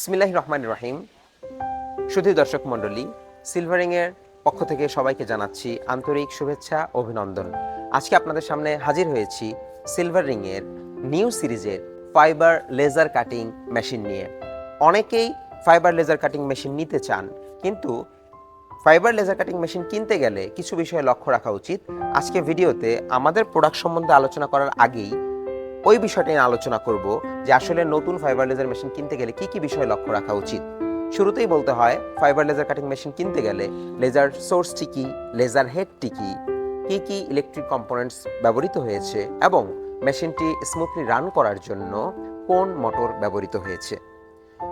ইসমিল্লাহ রহমান রহিম। শুধু দর্শক মণ্ডলী, সিলভারিংয়ের পক্ষ থেকে সবাইকে জানাচ্ছি আন্তরিক শুভেচ্ছা, অভিনন্দন। আজকে আপনাদের সামনে হাজির হয়েছি সিলভার রিংয়ের নিউ সিরিজের ফাইবার লেজার কাটিং মেশিন নিয়ে। অনেকেই ফাইবার লেজার কাটিং মেশিন নিতে চান, কিন্তু ফাইবার লেজার কাটিং মেশিন কিনতে গেলে কিছু বিষয়ে লক্ষ্য রাখা উচিত। আজকে ভিডিওতে আমাদের প্রোডাক্ট সম্বন্ধে আলোচনা করার আগেই ওই বিষয়টা নিয়ে আলোচনা করব যে আসলে নতুন ফাইবার লেজার মেশিন কিনতে গেলে কি কি বিষয়ে লক্ষ্য রাখা উচিত। শুরুতেই বলতে হয় ফাইবার লেজার কাটিং মেশিন কিনতে গেলে লেজার সোর্সটি কি লেজার হেডটি কি কি কি ইলেকট্রিক কম্পোনেন্টস ব্যবহৃত হয়েছে এবং মেশিনটি স্মুথলি রান করার জন্য কোন মোটর ব্যবহৃত হয়েছে।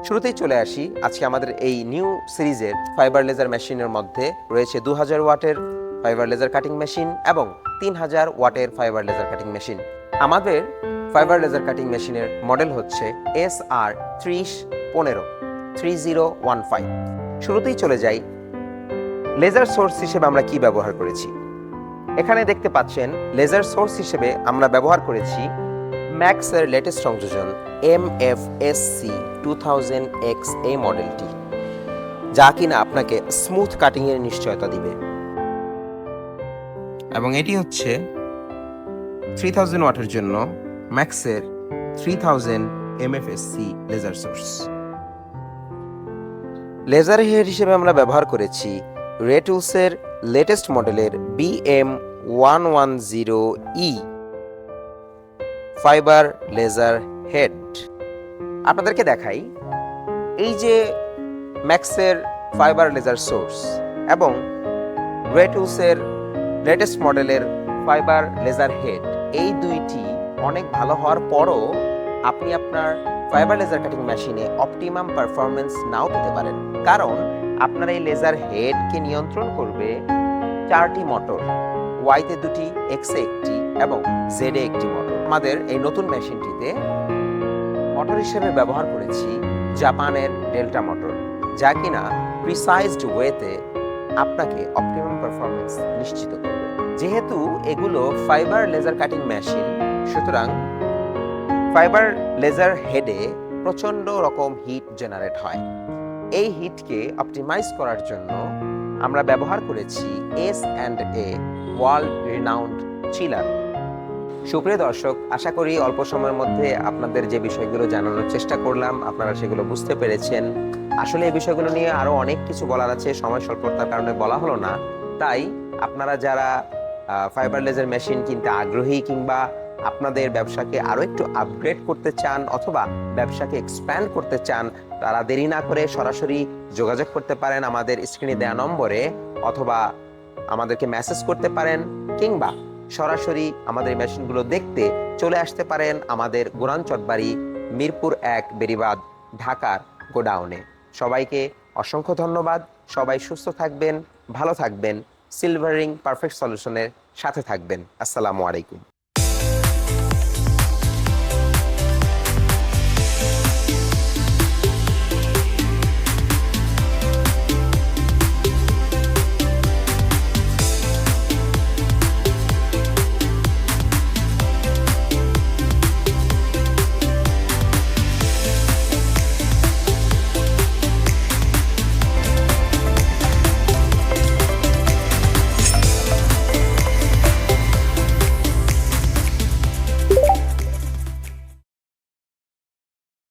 শুরুতেই চলে আসি, আজকে আমাদের এই নিউ সিরিজের ফাইবার লেজার মেশিনের মধ্যে রয়েছে দু হাজার ওয়াটের ফাইবার লেজার কাটিং মেশিন এবং তিন হাজার ওয়াটের ফাইবার লেজার কাটিং মেশিন আমাদের ফাইবার লেজার কাটিং মেশিনের মডেল হচ্ছে এস আর ত্রিশ পনেরো থ্রি জিরো ওয়ান ফাইভ শুরুতেই চলে যাই লেজার সোর্স হিসেবে আমরা কি ব্যবহার করেছি। এখানে দেখতে পাচ্ছেন লেজার সোর্স হিসেবে আমরা ব্যবহার করেছি ম্যাক্সের লেটেস্ট সংযোজন M F S C two thousand X এই মডেলটি যা কিনা আপনাকে স্মুথ কাটিংয়ের নিশ্চয়তা দিবে। এবং এটি হচ্ছে থ্রি থাউজেন্ড ওয়াটের জন্য ম্যাক্সের three thousand MFSC laser source laser head হিসেবে আমরা ব্যবহার করেছি রেটুলসের লেটেস্ট মডেলের BM one one zero E fibre laser head আপনাদেরকে দেখাই এই যে ম্যাক্সের ফাইবার লেজার সোর্স এবং রেটুলসের লেটেস্ট মডেলের ফাইবার লেজার হেড এই দুইটি অনেক ভালো হওয়ার পরও আপনি আপনার ফাইবার লেজার কাটিং মেশিনে অপটিমাম পারফরমেন্স নাও পেতে পারেন। কারণ আপনার এই লেজার হেডকে নিয়ন্ত্রণ করবে চারটি মোটর ওয়াইতে দুটি এক্সে একটি এবং জেডে একটি মোটর আমাদের এই নতুন মেশিনটিতে মোটর হিসেবে ব্যবহার করেছি জাপানের ডেল্টা মোটর যা কিনা প্রিসাইজড ওয়েতে আপনাকে অপটিমাম পারফরমেন্স নিশ্চিত করবে। যেহেতু এগুলো ফাইবার লেজার কাটিং মেশিন সুতরাং ফাইবার লেজার হেডে প্রচণ্ড রকম হিট জেনারেট হয়। এই হিটকে অপটিমাইজ করার জন্য আমরা ব্যবহার করেছি S and A world renowned chiller. সুপ্রিয় দর্শক, আশা করি অল্প সময়ের মধ্যে আপনাদের যে বিষয়গুলো জানানোর চেষ্টা করলাম, আপনারা সেগুলো বুঝতে পেরেছেন। আসলে এই বিষয়গুলো নিয়ে আরও অনেক কিছু বলার আছে, সময় স্বল্পতার কারণে বলা হলো না। তাই আপনারা যারা ফাইবার লেজার মেশিন কিনতে আগ্রহী কিংবা আপনাদের ব্যবসাকে আরও একটু আপগ্রেড করতে চান অথবা ব্যবসাকে এক্সপ্যান্ড করতে চান, তারা দেরি না করে সরাসরি যোগাযোগ করতে পারেন আমাদের স্ক্রিনে দেওয়া নম্বরে অথবা আমাদেরকে মেসেজ করতে পারেন কিংবা সরাসরি আমাদের মেশিনগুলো দেখতে চলে আসতে পারেন আমাদের গোরান চটবাড়ি, মিরপুর এক বেরিবাদ ঢাকার গোডাউনে। সবাইকে অসংখ্য ধন্যবাদ। সবাই সুস্থ থাকবেন, ভালো থাকবেন। সিলভারিং পারফেক্ট সলিউশনের সাথে থাকবেন। আসসালামু আলাইকুম।